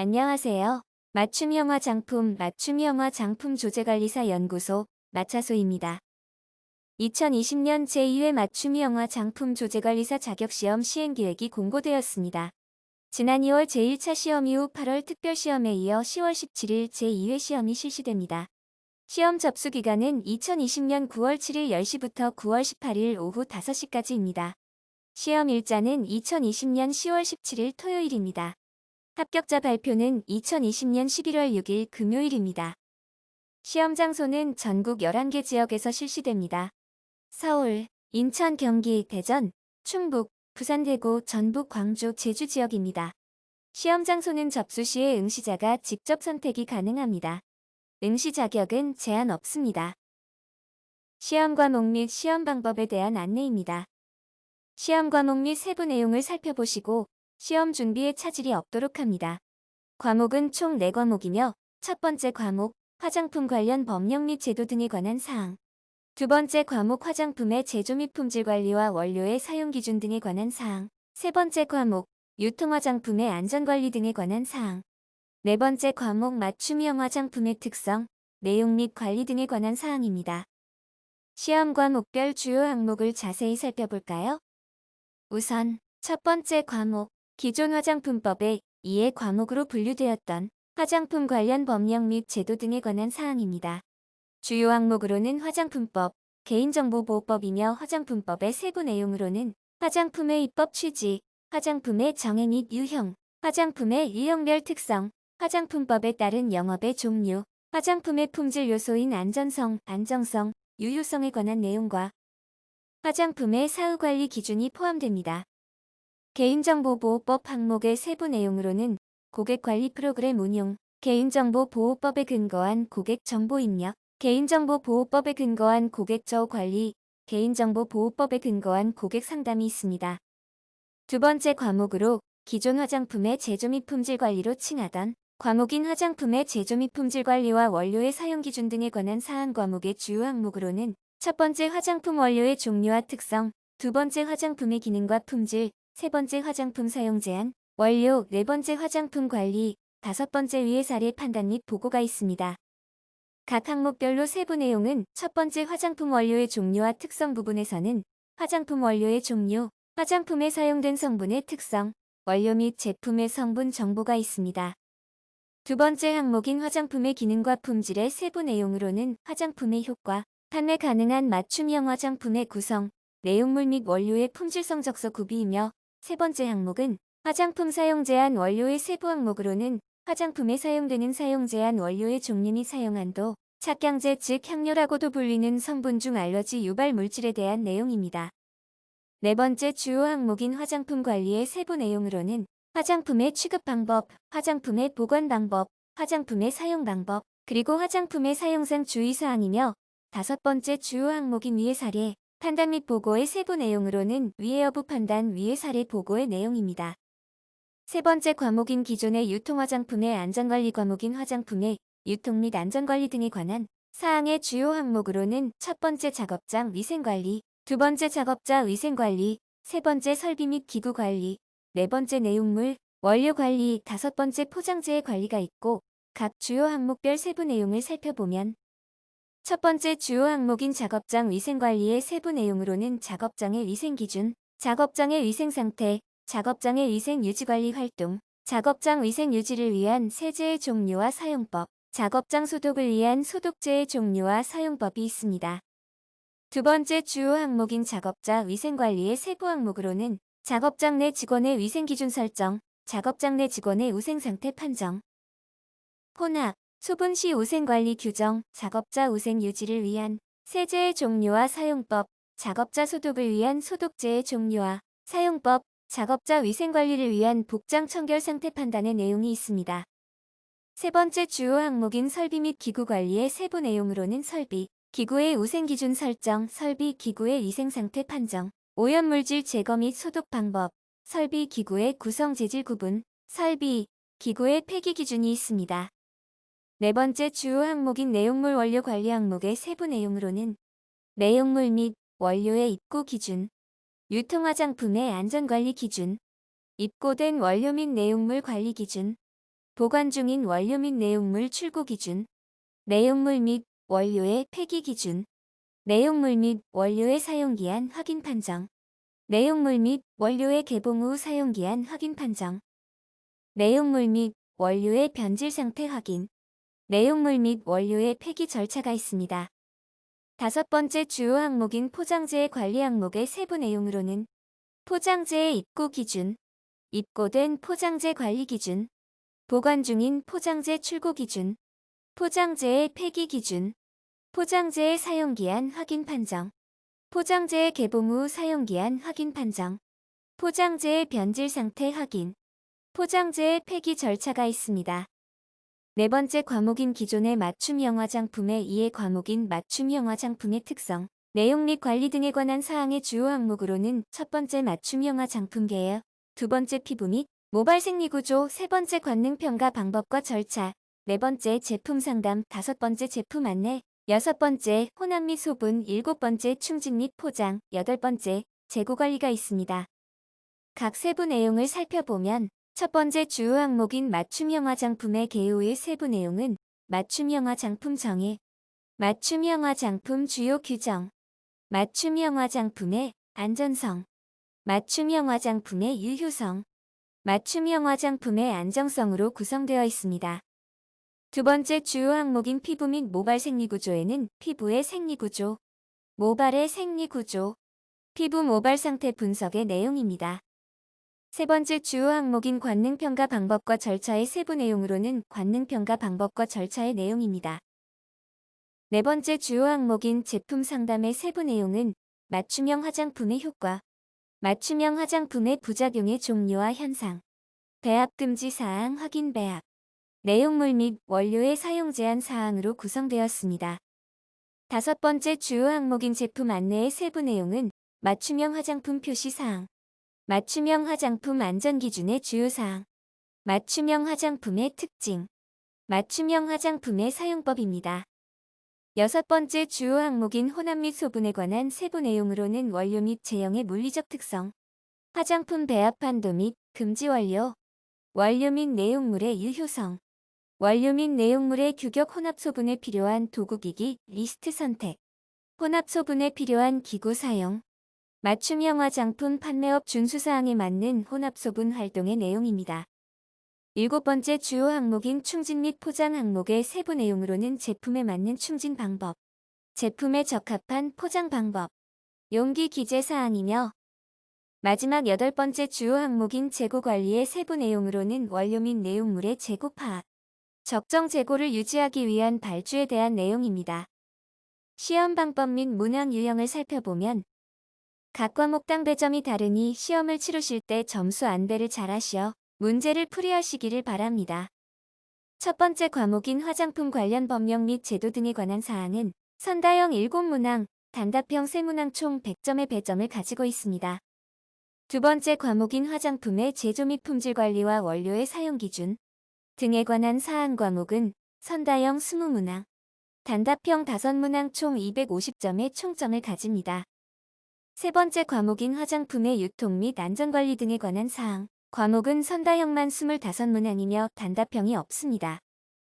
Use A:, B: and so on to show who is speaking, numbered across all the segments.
A: 안녕하세요. 맞춤 영화 장품 맞춤 영화 장품 조제관리사 연구소 마차소입니다. 2020년 제2회 맞춤 영화 장품 조제관리사 자격시험 시행계획이 공고되었습니다. 지난 2월 제1차 시험 이후 8월 특별시험에 이어 10월 17일 제2회 시험이 실시됩니다. 시험 접수 기간은 2020년 9월 7일 10시부터 9월 18일 오후 5시까지입니다. 시험 일자는 2020년 10월 17일 토요일입니다. 합격자 발표는 2020년 11월 6일 금요일입니다. 시험 장소는 전국 11개 지역에서 실시됩니다. 서울, 인천, 경기, 대전, 충북, 부산, 대구, 전북, 광주, 제주 지역입니다. 시험 장소는 접수 시에 응시자가 직접 선택이 가능합니다. 응시 자격은 제한 없습니다. 시험 과목 및 시험 방법에 대한 안내입니다. 시험 과목 및 세부 내용을 살펴보시고 시험 준비에 차질이 없도록 합니다. 과목은 총 4과목이며 첫 번째 과목 화장품 관련 법령 및 제도 등에 관한 사항 두 번째 과목 화장품의 제조 및 품질 관리와 원료의 사용 기준 등에 관한 사항 세 번째 과목 유통 화장품의 안전관리 등에 관한 사항 네 번째 과목 맞춤형 화장품의 특성, 내용 및 관리 등에 관한 사항입니다. 시험 과목별 주요 항목을 자세히 살펴볼까요? 우선 첫 번째 과목 기존 화장품법에 이해 과목으로 분류되었던 화장품 관련 법령 및 제도 등에 관한 사항입니다. 주요 항목으로는 화장품법, 개인정보보호법이며 화장품법의 세부 내용으로는 화장품의 입법 취지, 화장품의 정행 및 유형, 화장품의 유형별 특성, 화장품법에 따른 영업의 종류, 화장품의 품질 요소인 안전성, 안정성, 유효성에 관한 내용과 화장품의 사후관리 기준이 포함됩니다. 개인정보보호법 항목의 세부 내용으로는 고객관리 프로그램 운용, 개인정보보호법에 근거한 고객정보 입력, 개인정보보호법에 근거한 고객저우 관리, 개인정보보호법에 근거한 고객 상담이 있습니다. 두 번째 과목으로 기존 화장품의 제조 및 품질 관리로 칭하던 과목인 화장품의 제조 및 품질 관리와 원료의 사용 기준 등에 관한 사안 과목의 주요 항목으로는 첫 번째 화장품 원료의 종류와 특성, 두 번째 화장품의 기능과 품질, 세 번째 화장품 사용 제한, 원료, 네 번째 화장품 관리, 다섯 번째 위의 사례 판단 및 보고가 있습니다. 각 항목별로 세부 내용은 첫 번째 화장품 원료의 종류와 특성 부분에서는 화장품 원료의 종류, 화장품에 사용된 성분의 특성, 원료 및 제품의 성분 정보가 있습니다. 두 번째 항목인 화장품의 기능과 품질의 세부 내용으로는 화장품의 효과, 판매 가능한 맞춤형 화장품의 구성, 내용물 및 원료의 품질 성 적서 구비이며 세 번째 항목은 화장품 사용 제한 원료의 세부 항목으로는 화장품에 사용되는 사용 제한 원료의 종류 및 사용한도, 착향제 즉 향료라고도 불리는 성분 중 알러지 유발 물질에 대한 내용입니다. 네 번째 주요 항목인 화장품 관리의 세부 내용으로는 화장품의 취급 방법, 화장품의 보관 방법, 화장품의 사용 방법, 그리고 화장품의 사용상 주의사항이며 다섯 번째 주요 항목인 위의 사례, 판단 및 보고의 세부 내용으로는 위의 여부 판단 위의 사례 보고의 내용입니다. 세 번째 과목인 기존의 유통화장품의 안전관리 과목인 화장품의 유통 및 안전관리 등에 관한 사항의 주요 항목으로는 첫 번째 작업장 위생관리, 두 번째 작업자 위생관리, 세 번째 설비 및 기구 관리, 네 번째 내용물, 원료 관리, 다섯 번째 포장재의 관리가 있고 각 주요 항목별 세부 내용을 살펴보면 첫 번째 주요 항목인 작업장 위생관리의 세부 내용으로는 작업장의 위생기준, 작업장의 위생상태, 작업장의 위생 유지관리 활동, 작업장 위생 유지를 위한 세제의 종류와 사용법, 작업장 소독을 위한 소독제의 종류와 사용법이 있습니다. 두 번째 주요 항목인 작업자 위생관리의 세부 항목으로는 작업장 내 직원의 위생기준 설정, 작업장 내 직원의 위생상태 판정, 혼합, 소분 시 위생관리 규정, 작업자 위생 유지를 위한 세제의 종류와 사용법, 작업자 소독을 위한 소독제의 종류와 사용법, 작업자 위생관리를 위한 복장 청결 상태 판단의 내용이 있습니다. 세 번째 주요 항목인 설비 및 기구 관리의 세부 내용으로는 설비, 기구의 위생기준 설정, 설비 기구의 위생 상태 판정, 오염물질 제거 및 소독 방법, 설비 기구의 구성 재질 구분, 설비, 기구의 폐기 기준이 있습니다. 네 번째 주요 항목인 내용물 원료 관리 항목의 세부 내용으로는 내용물 및 원료의 입고 기준, 유통화장품의 안전관리 기준, 입고된 원료 및 내용물 관리 기준, 보관 중인 원료 및 내용물 출고 기준, 내용물 및 원료의 폐기 기준, 내용물 및 원료의 사용기한 확인 판정, 내용물 및 원료의 개봉 후 사용기한 확인 판정, 내용물 및 원료의 변질 상태 확인, 내용물 및 원료의 폐기 절차가 있습니다. 다섯 번째 주요 항목인 포장재의 관리 항목의 세부 내용으로는 포장재의 입고 기준, 입고된 포장재 관리 기준, 보관 중인 포장재 출고 기준, 포장재의 폐기 기준, 포장재의 사용기한 확인 판정, 포장재의 개봉 후 사용기한 확인 판정, 포장재의 변질 상태 확인, 포장재의 폐기 절차가 있습니다. 네 번째 과목인 기존의 맞춤형 화장품의 이해 과목인 맞춤형 화장품의 특성, 내용 및 관리 등에 관한 사항의 주요 항목으로는 첫 번째 맞춤형 화장품 계열, 두 번째 피부 및 모발 생리 구조, 세 번째 관능 평가 방법과 절차, 네 번째 제품 상담, 다섯 번째 제품 안내, 여섯 번째 혼합 및 소분, 일곱 번째 충진 및 포장, 여덟 번째 재고 관리가 있습니다. 각 세부 내용을 살펴보면 첫 번째 주요 항목인 맞춤형 화장품의 개요의 세부 내용은 맞춤형 화장품 정의, 맞춤형 화장품 주요 규정, 맞춤형 화장품의 안전성, 맞춤형 화장품의 유효성, 맞춤형 화장품의 안정성으로 구성되어 있습니다. 두 번째 주요 항목인 피부 및 모발 생리구조에는 피부의 생리구조, 모발의 생리구조, 피부 모발 상태 분석의 내용입니다. 세 번째 주요 항목인 관능평가 방법과 절차의 세부 내용으로는 관능평가 방법과 절차의 내용입니다. 네 번째 주요 항목인 제품 상담의 세부 내용은 맞춤형 화장품의 효과, 맞춤형 화장품의 부작용의 종류와 현상, 배합 금지 사항 확인 배합, 내용물 및 원료의 사용 제한 사항으로 구성되었습니다. 다섯 번째 주요 항목인 제품 안내의 세부 내용은 맞춤형 화장품 표시 사항, 맞춤형 화장품 안전기준의 주요사항, 맞춤형 화장품의 특징, 맞춤형 화장품의 사용법입니다. 여섯 번째 주요 항목인 혼합 및 소분에 관한 세부 내용으로는 원료 및 제형의 물리적 특성, 화장품 배합 한도 및 금지 원료, 원료 및 내용물의 유효성, 원료 및 내용물의 규격 혼합 소분에 필요한 도구기기 리스트 선택, 혼합 소분에 필요한 기구 사용, 맞춤형 화 장품 판매업 준수사항에 맞는 혼합소분 활동의 내용입니다. 일곱 번째 주요 항목인 충진 및 포장 항목의 세부 내용으로는 제품에 맞는 충진 방법, 제품에 적합한 포장 방법, 용기 기재 사항이며 마지막 여덟 번째 주요 항목인 재고 관리의 세부 내용으로는 원료 및 내용물의 재고 파악, 적정 재고를 유지하기 위한 발주에 대한 내용입니다. 시험 방법 및 문항 유형을 살펴보면 각 과목당 배점이 다르니 시험을 치르실 때 점수 안배를 잘 하시어 문제를 풀이하시기를 바랍니다. 첫 번째 과목인 화장품 관련 법령 및 제도 등에 관한 사항은 선다형 7문항, 단답형 3문항 총 100점의 배점을 가지고 있습니다. 두 번째 과목인 화장품의 제조 및 품질 관리와 원료의 사용 기준 등에 관한 사항 과목은 선다형 20문항, 단답형 5문항 총 250점의 총점을 가집니다. 세 번째 과목인 화장품의 유통 및 안전관리 등에 관한 사항. 과목은 선다형만 25문항이며 단답형이 없습니다.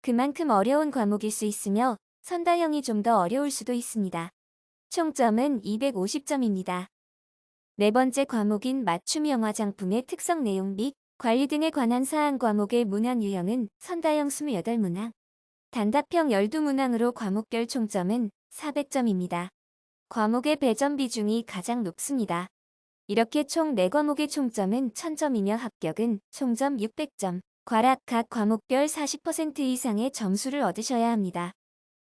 A: 그만큼 어려운 과목일 수 있으며 선다형이 좀 더 어려울 수도 있습니다. 총점은 250점입니다. 네 번째 과목인 맞춤형 화장품의 특성 내용 및 관리 등에 관한 사항 과목의 문항 유형은 선다형 28문항, 단답형 12문항으로 과목별 총점은 400점입니다. 과목의 배점 비중이 가장 높습니다. 이렇게 총 4과목의 총점은 1000점이며 합격은 총점 600점, 과락 각 과목별 40% 이상의 점수를 얻으셔야 합니다.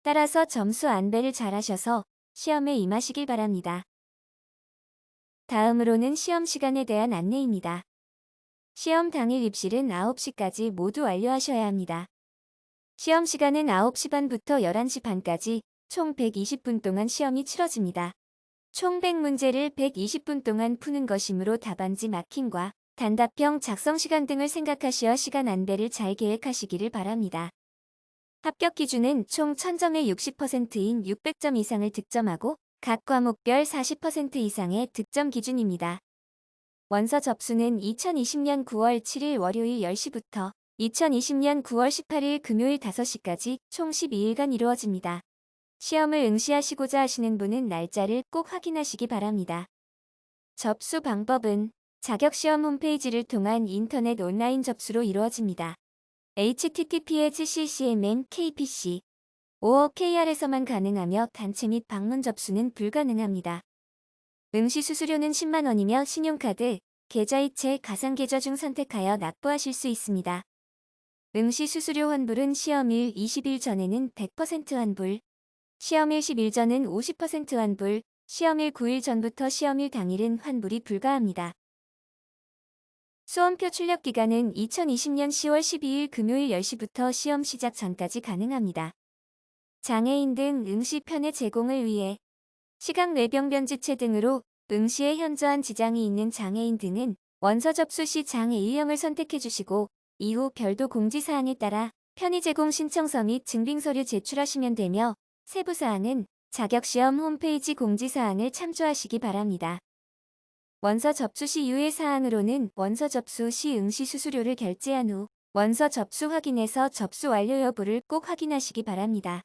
A: 따라서 점수 안배를 잘하셔서 시험에 임하시길 바랍니다. 다음으로는 시험 시간에 대한 안내입니다. 시험 당일 입실은 9시까지 모두 완료하셔야 합니다. 시험 시간은 9시 반부터 11시 반까지 총 120분 동안 시험이 치러집니다. 총 100문제를 120분 동안 푸는 것이므로 답안지 마킹과 단답형 작성 시간 등을 생각하시어 시간 안배를 잘 계획하시기를 바랍니다. 합격 기준은 총 1000점의 60%인 600점 이상을 득점하고 각 과목별 40% 이상의 득점 기준입니다. 원서 접수는 2020년 9월 7일 월요일 10시부터 2020년 9월 18일 금요일 5시까지 총 12일간 이루어집니다. 시험을 응시하시고자 하시는 분은 날짜를 꼭 확인하시기 바랍니다. 접수 방법은 자격시험 홈페이지를 통한 인터넷 온라인 접수로 이루어집니다. https ccmn kpc 5억 kr에서만 가능하며 단체 및 방문 접수는 불가능합니다. 응시 수수료는 10만 원이며 신용카드, 계좌이체, 가상계좌 중 선택하여 납부하실 수 있습니다. 응시 수수료 환불은 시험일 20일 전에는 100% 환불, 시험일 10일 전은 50% 환불, 시험일 9일 전부터 시험일 당일은 환불이 불가합니다. 수험표 출력 기간은 2020년 10월 12일 금요일 10시부터 시험 시작 전까지 가능합니다. 장애인 등 응시 편의 제공을 위해 시각 뇌병 변 지체 등으로 응시에 현저한 지장이 있는 장애인 등은 원서 접수 시 장애 유형을 선택해 주시고 이후 별도 공지사항에 따라 편의 제공 신청서 및 증빙서류 제출하시면 되며 세부사항은 자격시험 홈페이지 공지사항을 참조하시기 바랍니다. 원서 접수 시 유의 사항으로는 원서 접수 시 응시 수수료를 결제한 후 원서 접수 확인에서 접수 완료 여부를 꼭 확인하시기 바랍니다.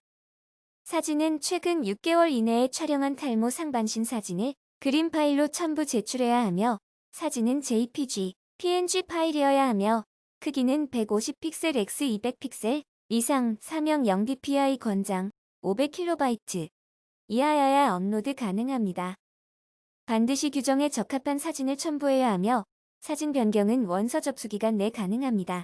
A: 사진은 최근 6개월 이내에 촬영한 탈모 상반신 사진을 그림 파일로 첨부 제출해야 하며 사진은 JPG, PNG 파일이어야 하며 크기는 150픽셀 x 200픽셀 이상 사명 0dpi 권장 500KB 이하여야 업로드 가능합니다. 반드시 규정에 적합한 사진을 첨부해야 하며 사진 변경은 원서 접수 기간 내 가능합니다.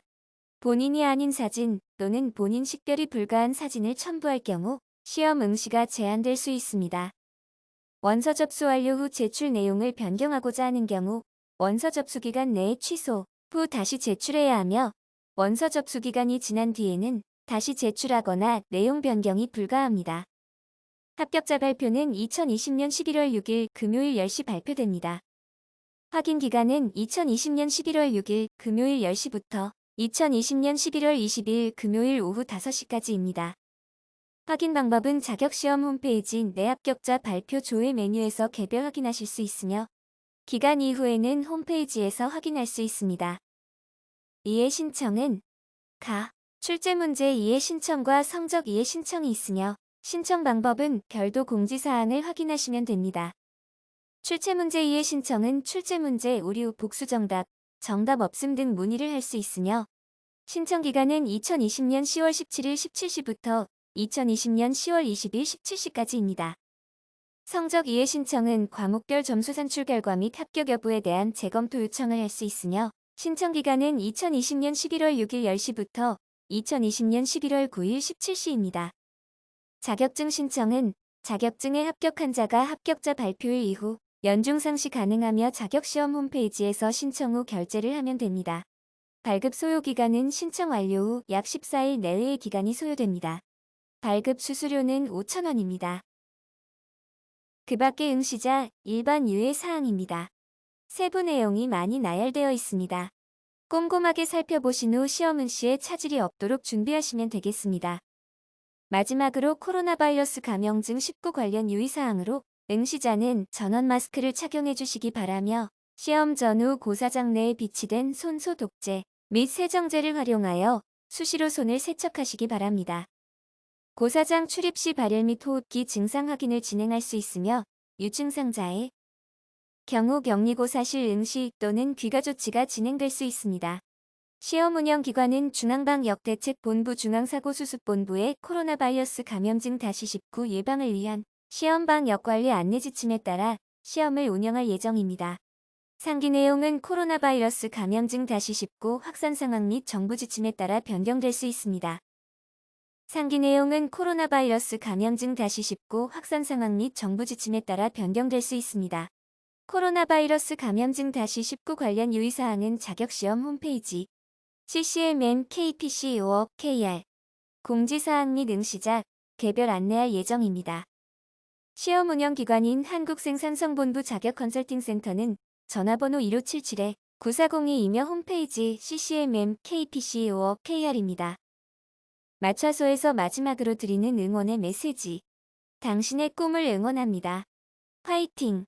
A: 본인이 아닌 사진 또는 본인 식별이 불가한 사진을 첨부할 경우 시험 응시가 제한될 수 있습니다. 원서 접수 완료 후 제출 내용을 변경하고자 하는 경우 원서 접수 기간 내에 취소 후 다시 제출해야 하며 원서 접수 기간이 지난 뒤에는 다시 제출하거나 내용 변경이 불가합니다. 합격자 발표는 2020년 11월 6일 금요일 10시 발표됩니다. 확인 기간은 2020년 11월 6일 금요일 10시부터 2020년 11월 20일 금요일 오후 5시까지입니다. 확인 방법은 자격시험 홈페이지 내 합격자 발표 조회 메뉴에서 개별 확인하실 수 있으며 기간 이후에는 홈페이지에서 확인할 수 있습니다. 이해 신청은 가 출제 문제 이해 신청과 성적 이해 신청이 있으며 신청 방법은 별도 공지사항을 확인하시면 됩니다. 출제 문제 이해 신청은 출제 문제 오류 복수 정답, 정답 없음 등 문의를 할 수 있으며 신청 기간은 2020년 10월 17일 17시부터 2020년 10월 20일 17시까지입니다. 성적 이해 신청은 과목별 점수 산출 결과 및 합격 여부에 대한 재검토 요청을 할 수 있으며 신청 기간은 2020년 11월 6일 10시부터 2020년 11월 9일 17시입니다. 자격증 신청은 자격증에 합격한 자가 합격자 발표일 이후 연중 상시 가능하며 자격시험 홈페이지에서 신청 후 결제를 하면 됩니다. 발급 소요 기간은 신청 완료 후 약 14일 내외의 기간이 소요됩니다. 발급 수수료는 5,000원입니다. 그 밖의 응시자 일반 유예 사항입니다. 세부 내용이 많이 나열되어 있습니다. 꼼꼼하게 살펴보신 후 시험 응시에 차질이 없도록 준비하시면 되겠습니다. 마지막으로 코로나 바이러스 감염증 19 관련 유의사항으로 응시자는 전원 마스크를 착용해 주시기 바라며 시험 전후 고사장 내에 비치된 손 소독제 및 세정제를 활용하여 수시로 손을 세척하시기 바랍니다. 고사장 출입 시 발열 및 호흡기 증상 확인을 진행할 수 있으며 유증상자의 경우 격리고사실 응시 또는 귀가 조치가 진행될 수 있습니다. 시험 운영 기관은 중앙방역대책본부 중앙사고수습본부의 코로나 바이러스 감염증 다시 19 예방을 위한 시험 방역 관리 안내 지침에 따라 시험을 운영할 예정입니다. 상기 내용은 코로나 바이러스 감염증 다시 19 확산 상황 및 정부 지침에 따라 변경될 수 있습니다. 상기 내용은 코로나 바이러스 감염증 다시 19 확산 상황 및 정부 지침에 따라 변경될 수 있습니다. 코로나 바이러스 감염증 다시 19 관련 유의사항은 자격시험 홈페이지 CCMN KPC 5억 KR 공지사항 및 응시자 개별 안내할 예정입니다. 시험 운영 기관인 한국생산성본부 자격컨설팅센터는 전화번호 1577-9402이며 홈페이지 CCMM KPC 5억 KR입니다. 마차소에서 마지막으로 드리는 응원의 메시지. 당신의 꿈을 응원합니다. 화이팅!